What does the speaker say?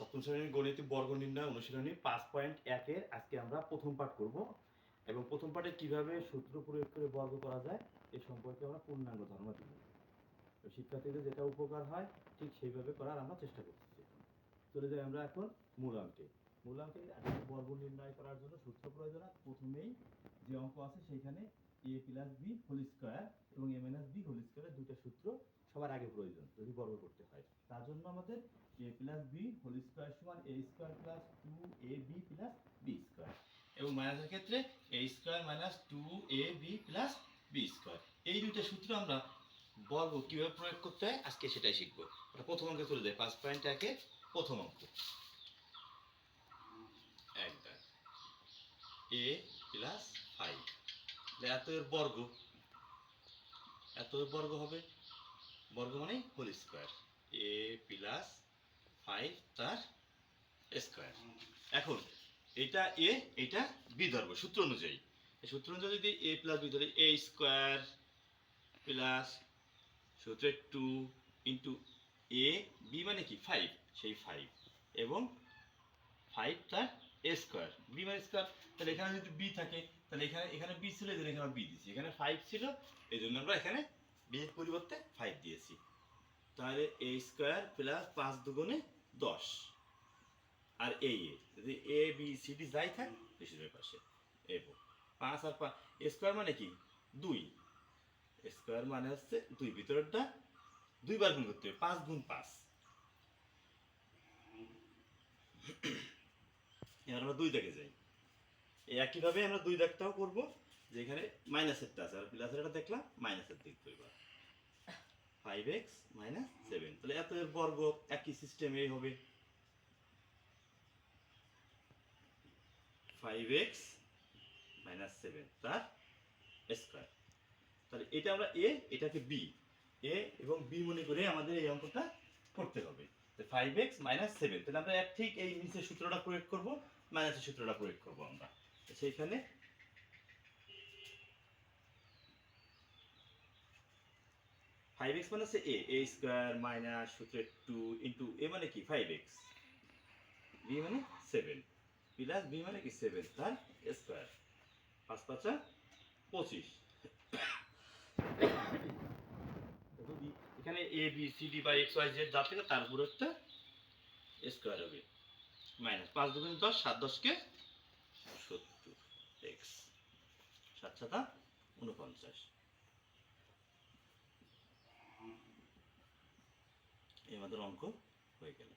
সপ্তম শ্রেণির গণিত বর্গ নির্ণয় অনুশীলনী পাঁচ পয়েন্ট একের আজকে আমরা প্রথম পাঠ করব। এবং প্রথম পাঠে কীভাবে সূত্র প্রয়োগ করে বর্গ করা যায়, এ সম্পর্কে আমরা পূর্ণাঙ্গ ধারণা দিব শিক্ষার্থীদের যেটা উপকার হয়, ঠিক সেইভাবে করার আমরা চেষ্টা করতেছি। চলে যাই আমরা এখন মূলাঙ্কে মূলাঙ্কে আজকে বর্গ নির্ণয় করার জন্য সূত্র প্রয়োজন। প্রথমেই যে অঙ্ক আছে, সেইখানে A plus B whole square এবং এ মাইনাস বি হোল স্কোয়ারের দুইটা সূত্র সবার আগে প্রয়োজন যদি বর্গ করতে হয়। তার জন্য আমাদের A plus B whole square সমান A square plus two A B plus B square এবং মাইনাসের ক্ষেত্রে A square minus two A B plus B square এই দুইটা সূত্র আমরা বর্গ কীভাবে প্রয়োগ করতে হয়, আজকে সেটাই শিখব। ওটা প্রথম অঙ্কে চলে যায়, পাঁচ পয়েন্ট একে প্রথম অঙ্ক। একদম। এ প্লাস এত এর বর্গ, এত বর্গ হবে? বর্গ মানে whole square. A plus five তার স্কোয়ার। এখন, এটা এ, এটা বি ধরবো সূত্র অনুযায়ী। সূত্র অনুযায়ী যদি এ প্লাস বি ধরে, এ স্কোয়ার প্লাস সূত্রে টু ইন্টু এ বি মানে কি? ফাইভ, সেই ফাইভ। এবং ফাইভ তার এ স্কোয়ার বি মানে স্কোয়ার তাহলে এখানে যদি বি থাকে, তাহলে এখানে এখানে বি ছিল এই এখানে বি দিয়েছি। এখানে ফাইভ ছিল এই জন্য আমরা এখানে বি এর পরিবর্তে ফাইভ দিয়েছি। তাহলে এ স্কোয়ার প্লাস পাঁচ দুগুণে দশ। আর এ যদি এ বি সি ডি যাই থাক বেশিরভাগ পাশে। এবং পাঁচ আর পাঁচ স্কোয়ার মানে কি? দুই। স্কোয়ার মানে হচ্ছে দুই, ভিতরেরটা দুইবার গুণ করতে হবে, পাঁচ গুণ পাঁচ। এবার আমরা দুই দেখে যাই। এই একইভাবে আমরা দুই দাগটাও করব যেখানে মাইনাসেরটা আছে, আর প্লাসেরটা দেখলাম মাইনাসের দিক দুইবার ফাইভ এক্স মাইনাস সেভেন তাহলে এত এর বর্গ একই সিস্টেমে হবে। ফাইভ এক্স মাইনাস সেভেন তার স্কোয়ার তাহলে এটা আমরা এ এটাকে বি এ এবং বি মনে করে আমাদের এই অঙ্কটা করতে হবে। ফাইভ এক্স মাইনাস সেভেন তাহলে আমরা ঠিক এই নিচের সূত্রটা প্রয়োগ করব। মাইনাসের সূত্রটা প্রয়োগ করব আমরা। সেইখানে ফাইভ এক্স মানে হচ্ছে এ স্কোয়ার মাইনাস সূত্রের টু ইন্টু এ মানে কি? ফাইভ এক্স বি মানে সেভেন প্লাস বি মানে কি? সেভেন তার স্কোয়ার পাঁচ পাঁচা পঁচিশ। এখানে এ বি সি ডি বা এক্স ওয়াই জেড যা থেকে তার উপর স্কোয়ার হবে। মাইনাস পাঁচ দুগুণ দশ, সাত দশকে সত্তর, এক্স। সাত সাতা উনপঞ্চাশ এই আমাদের অঙ্ক হয়ে গেল।